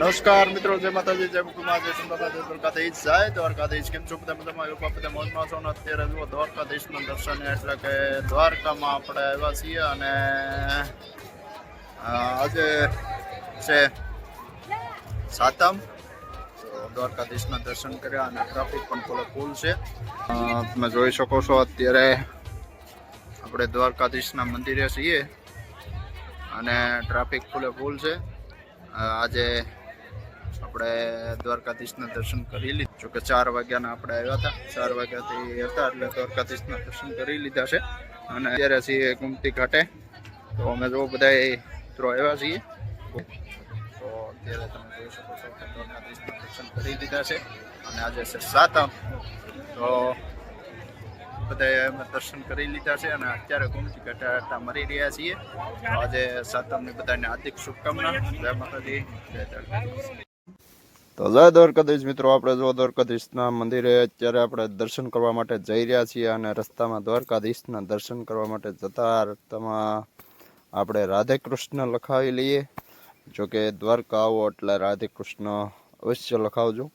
નમસ્કાર મિત્રો, જય માતાજી, જય મુકુમા જય સુંદરતા જય દ્વારકાધીશ. જય દ્વારકાધીશ. કેમ છો બધા મજામાં? એવું બધા મોજમાં છો ને અત્યારે જુઓ દ્વારકાધીશના દર્શન એટલે કે દ્વારકામાં આપણે આવ્યા છીએ અને આજે છે સાતમ. દ્વારકાધીશના દર્શન કર્યા અને ટ્રાફિક પણ થોડો ફૂલ છે તમે જોઈ શકો છો અત્યારે આપણે દ્વારકાધીશના મંદિરે છીએ અને ટ્રાફિક ફૂલે ફૂલ છે આજે આપણે દ્વારકાધીશના દર્શન કરી લીધું. જોકે ચાર વાગ્યાના આપણે આવ્યા હતા. ચાર વાગ્યાથી હતા એટલે દ્વારકાધીશના દર્શન કરી લીધા છે. અને અત્યારે છીએ ગુમતી ઘાટે. તો અમે જો બધા મિત્રો આવ્યા છીએ. તો અત્યારે તમે જોઈ શકો છો કે દ્વારકાધીશના દર્શન કરી લીધા છે. અને આજે છે સાતમ. તો બધા અમે દર્શન કરી લીધા છે અને અત્યારે ગુમતી ઘાટે આટા મરી રહ્યા છીએ. આજે સાતમની બધાને હાર્દિક શુભકામના. જય માતાજી. જય તો જય દ્વારકાધીશ મિત્રો, આપણે જો દ્વારકાધીશના મંદિરે અત્યારે આપણે દર્શન કરવા માટે જઈ રહ્યા છીએ અને રસ્તામાં દ્વારકાધીશના દર્શન કરવા માટે જતા રસ્તામાં આપણે રાધે કૃષ્ણ લખાવી લઈએ. જો કે દ્વારકા આવો એટલે રાધે કૃષ્ણ અવશ્ય લખાવજો.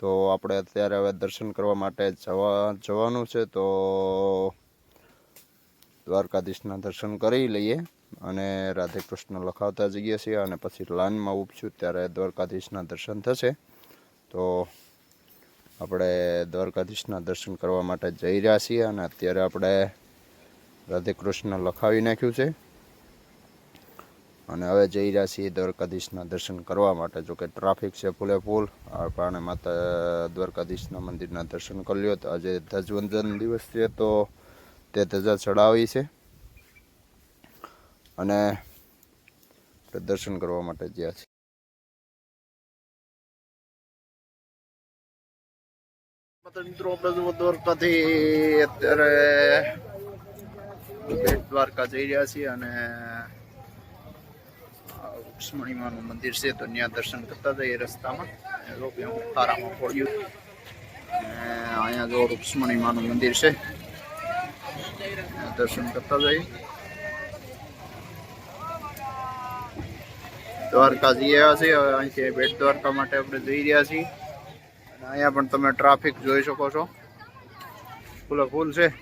તો આપણે અત્યારે હવે દર્શન કરવા માટે જવા, જવાનું છે તો દ્વારકાધીશના દર્શન કરી લઈએ. અને રાધે કૃષ્ણ લખાવતા જઈએ છીએ અને પછી લાઇનમાં ઉપશું ત્યારે દ્વારકાધીશના દર્શન થશે. તો આપણે દ્વારકાધીશના દર્શન કરવા માટે જઈ રહ્યા છીએ અને અત્યારે આપણે રાધે કૃષ્ણ લખાવી નાખ્યું છે. અને હવે જઈ રહ્યા છીએ દ્વારકાધીશના દર્શન કરવા માટે. જો કે ટ્રાફિક છે ફૂલે ફૂલ. આપણે માતા દ્વારકાધીશના મંદિરના દર્શન કરી લ્યો. તો આજે ધ્વજવંદન દિવસ છે તો તે ધજા ચડાવી છે. અને દર્શન કરવા માટે ગયા છે. મિત્રો, આપણે દ્વારકાથી અત્યારે બેટ દ્વારકા જઈ રહ્યા છીએ અને રુક્ષ્મણીમાનું મંદિર છે, તો ત્યાં દર્શન કરતા જઈએ રસ્તામાં. તારામાં પડ્યું. અહીંયા જો રૂક્ષ્મણીમાનું મંદિર છે દર્શન કરતા જઈએ. દ્વારકા જઈ આવ્યા છીએ હવે અહીંથી બેટ દ્વારકા માટે આપણે જઈ રહ્યા છીએ અને અહીંયા પણ તમે ટ્રાફિક જોઈ શકો છો ફૂલે ફૂલ છે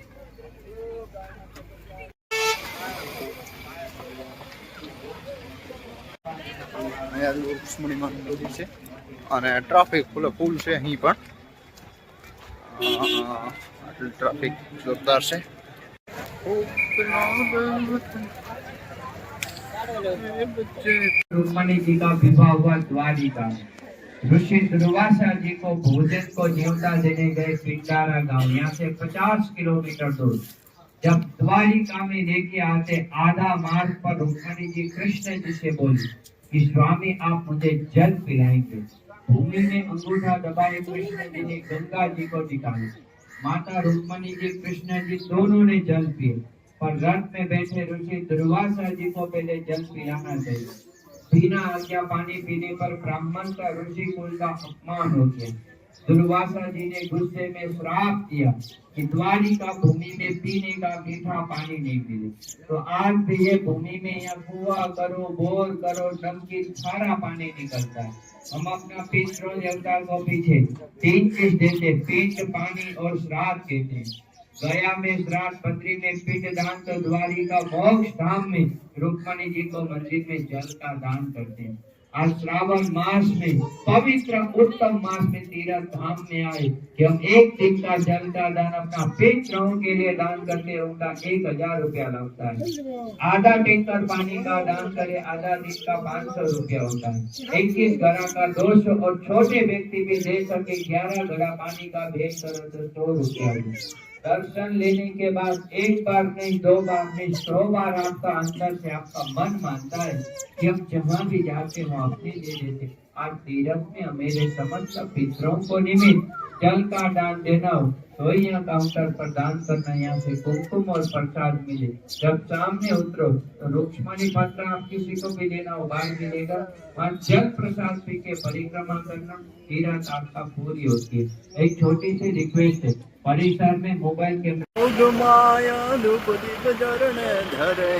અહીંયા રુક્ષ્મણીમાનું મંદિર છે અને ટ્રાફિક ફૂલે ફૂલ છે અહીં પણ ટ્રાફિક જોરદાર છે रुक्मणी जी का विवाह हुआ द्वारिका ऋषि दुर्वासा जी को भोजन को न्योता देने गए पिंडारा गाँव यहाँ से 50 किलोमीटर दूर जब द्वारिका में लेके आते आधा मार्ग पर रुक्मणी जी कृष्ण जी से बोली कि स्वामी आप मुझे जल पिलाएँगे भूमि में अंगूठा दबाए कृष्ण जी ने गंगा जी को दिखाया माता रुक्मणी जी, कृष्ण जी दोनों ने जल पिए। पर रथ में बैठे ऋषि दुर्वासा जी को पहले जल पिलाना चाहिए बिना आज्ञा पानी पीने पर ब्राह्मण का ऋषि कुल का अपमान हो गया दुर्वासा जी ने गुस्से में श्राप दिया कि द्वारिका भूमि में पीने का मीठा पानी नहीं मिले तो आज भी ये भूमि में यहाँ कुआ करो बोर करो नमकीन सारा पानी निकलता है हम अपना पितरों देवता को पीछे तीन चीज़ देते पिंड पानी और श्राद्ध देते हैं गया में श्राद्ध पत्री में पिंड दान तो द्वारिका मोक्ष धाम में। रुक्मणी जी को मंदिर में जल का दान करते हैं। आज श्रावण मास में, पवित्र उत्तम मास में तीर्थ धाम में आए। कि हम एक दिन का जल का दान अपना पितरों के लिए दान करते उनका एक हज़ार रुपया लगता है। आधा टैंकर पानी का दान करे, आधा दिन का पाँच सौ रुपया होता है। इक्कीस घड़ा का दो सौ और छोटे व्यक्ति भी दे सके, ग्यारह घड़ा पानी का भेज करो तो सौ रुपया दर्शन लेने के बाद एक बार नहीं, दो बार नहीं, सौ बार आपका अंदर से आपका मन मानता है कि हम जहाँ भी जाते हो अपने दे देते आज तीरथ में मेरे समस्त पितरों को निमित्त जल का दान देना हो तो यहाँ काउंटर पर दान करना, यहाँ से कुमकुम और प्रसाद मिले। जब सामने उतरो तो रुक्ष्मणी पत्र आप किसी को भी देना हो, बाहर मिलेगा। वहाँ जल प्रसाद पी के परिक्रमा करना, तीरथ आपका पूरी होती है। एक छोटी सी रिक्वेस्ट है પરિસર में मोबाइल के माया अनुपति चरण धरे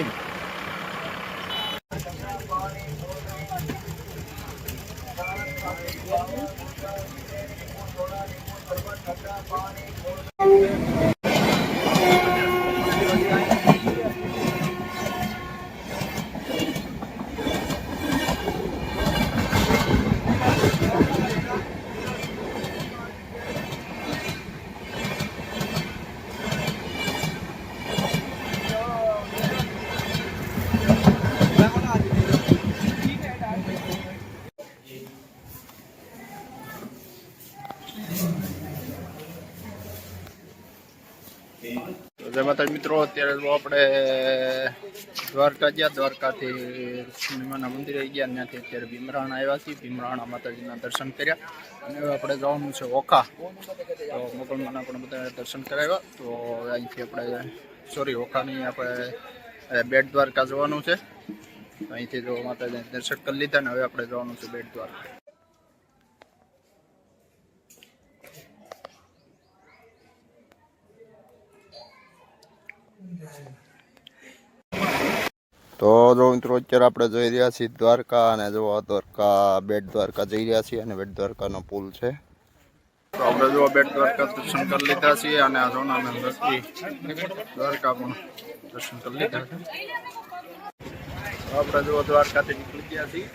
જય માતા મિત્રો, અત્યારે તો આપણે દ્વારકા ગયા. દ્વારકાથી શ્રીમાના મંદિરે ગયા. ત્યાંથી અત્યારે ભીમરાણા આવ્યા છીએ. ભીમરાણા માતાજીના દર્શન કર્યા. અને હવે આપણે જવાનું છે ઓખા. તો મોગલમાના પણ બધા દર્શન કરાવ્યા. તો અહીંથી આપણે સોરી ઓખાની આપણે બેટ દ્વારકા જવાનું છે. અહીંથી જો માતાજીને દર્શન કરી લીધા ને હવે આપણે જવાનું છે બેટ દ્વારકા. તો જો મિત્રો, અત્યારે આપણે જઈ રહ્યા છીએ દ્વારકા અને જો દ્વારકા, બેટ દ્વારકા જઈ રહ્યા છીએ અને બેટ દ્વારકાનો પુલ છે. તો આપણે જો બેટ દ્વારકા દર્શન કરી લીધા છીએ અને આ જોના દ્રષ્ટિ દ્વારકા પણ દર્શન કરી લીધા આપણે જો દ્વારકાથી નીકળી ગયા છીએ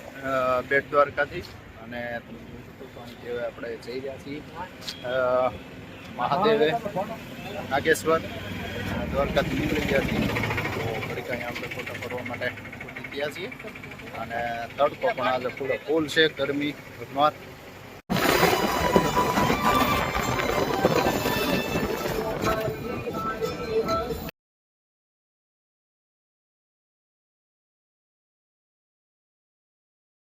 બેટ દ્વારકાથી અને આપણે જઈ રહ્યા છીએ મહાદેવે, નાગેશ્વર, દ્વારકાથી નીકળી ગયા છીએ. તો અહીંયા ફોટા ફરવા માટે ગયા છીએ. અને તડકો પણ આજે પૂરો ફૂલ છે, ગરમી, ધોધમાર.